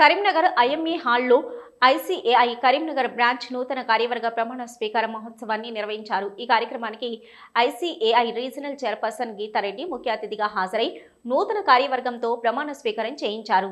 Karimnagar IME హాల్లో ICAI Karimnagar branch నూతన కార్యవర్గ ప్రమాణ స్వీకార మహోత్సవాన్ని నిర్వహించారు. ఈ కార్యక్రమానికి ఐసీఏఐ రీజనల్ చైర్పర్సన్ గీతారెడ్డి ముఖ్య అతిథిగా హాజరై నూతన కార్యవర్గంతో ప్రమాణ స్వీకారం చేయించారు.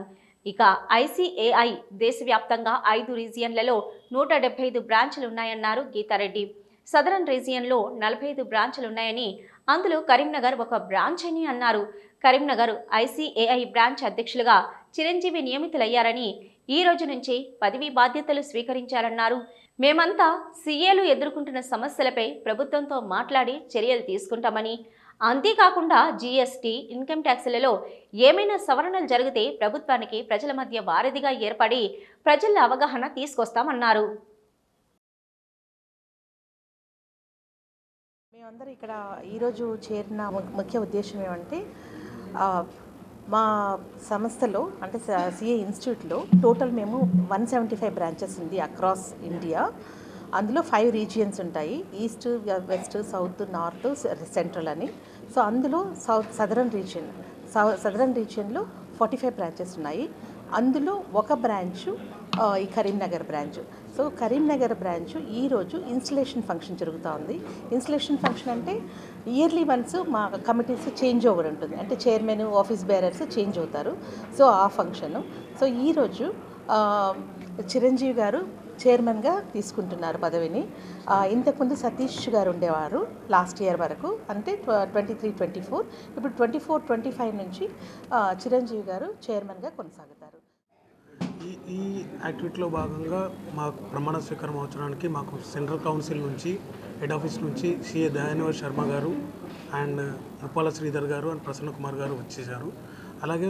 ఇక ఐసీఏఐ దేశవ్యాప్తంగా ఐదు రీజియన్లలో నూట డెబ్బై ఐదు బ్రాంచ్లు ఉన్నాయన్నారు గీతారెడ్డి. సదరన్ రీజియన్లో నలభై ఐదు బ్రాంచ్లు ఉన్నాయని అందులో కరీంనగర్ ఒక బ్రాంచ్ అని అన్నారు. కరీంనగర్ ఐసీఏఐ బ్రాంచ్ అధ్యక్షులుగా చిరంజీవి నియమితులయ్యారని ఈ రోజు నుంచి పదవీ బాధ్యతలు స్వీకరించారన్నారు. మేమంతా సీఏలు ఎదుర్కొంటున్న సమస్యలపై ప్రభుత్వంతో మాట్లాడి చర్యలు తీసుకుంటామని. అంతేకాకుండా జీఎస్టీ ఇన్కమ్ ట్యాక్సులలో ఏమైనా సవరణలు జరిగితే ప్రభుత్వానికి ప్రజల మధ్య వారధిగా ఏర్పడి ప్రజల అవగాహన తీసుకొస్తామన్నారు. మేమందరూ ఇక్కడ ఈరోజు చేరిన ముఖ్య ఉద్దేశం ఏమంటే మా సంస్థలో అంటే సిఏ ఇన్స్టిట్యూట్లో టోటల్ మేము వన్ సెవెంటీ ఫైవ్ బ్రాంచెస్ ఉంది అక్రాస్ ఇండియా. అందులో ఫైవ్ రీజియన్స్ ఉంటాయి. East west south north central అని. సో అందులో south southern region south southern రీజియన్లో forty five branches ఉన్నాయి. అందులో ఒక బ్రాంచ్ ఈ Karimnagar branch. So Karimnagar branch ఈరోజు ఇన్స్టలేషన్ ఫంక్షన్ జరుగుతూ ఉంది. ఇన్స్టలేషన్ ఫంక్షన్ అంటే ఇయర్లీ వన్స్ మా కమిటీస్ చేంజ్ ఓవర్ ఉంటుంది. అంటే చైర్మన్ ఆఫీస్ బేరర్స్ చేంజ్ అవుతారు. సో ఆ ఫంక్షను. సో ఈరోజు చిరంజీవి గారు చైర్మన్గా తీసుకుంటున్నారు పదవిని. ఇంతకుముందు సతీష్ గారు ఉండేవారు లాస్ట్ ఇయర్ వరకు. అంటే ట్వంటీ త్రీ ట్వంటీ ఫోర్. ఇప్పుడు ట్వంటీ ఫోర్ ట్వంటీ ఫైవ్ నుంచి చిరంజీవి గారు చైర్మన్గా కొనసాగుతారు. ఈ ఈ యాక్టివిటీలో భాగంగా మాకు ప్రమాణ స్వీకారం అవసరానికి మాకు సెంట్రల్ కౌన్సిల్ నుంచి హెడ్ ఆఫీస్ నుంచి సిఏ దయానివర్ శర్మ గారు అండ్ ముప్పాల శ్రీధర్ గారు అండ్ ప్రసన్న కుమార్ గారు వచ్చేసారు అలాగే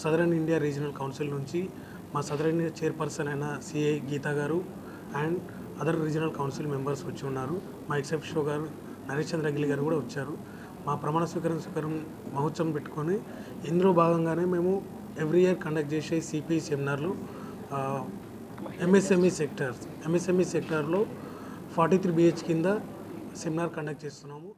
సదరన్ ఇండియా రీజనల్ కౌన్సిల్ నుంచి మా సదరన్ చైర్పర్సన్ అయిన CI Geetha garu and other regional council members వచ్చి ఉన్నారు. మా ఎక్సెప్ట్ షో గారు నరేష్ చంద్ర గిల్లి గారు కూడా వచ్చారు. మా ప్రమాణ స్వీకారం స్వీకారం మహోత్సవం పెట్టుకొని ఇందులో భాగంగానే మేము ఎవ్రీ ఇయర్ కండక్ట్ చేసే సిపిఐ సెమినార్లు ఎంఎస్ఎంఈ సెక్టార్స్ ఎంఎస్ఎంఈ సెక్టార్లో ఫార్టీ త్రీ బిహెచ్ కింద సెమినార్ కండక్ట్ చేస్తున్నాము.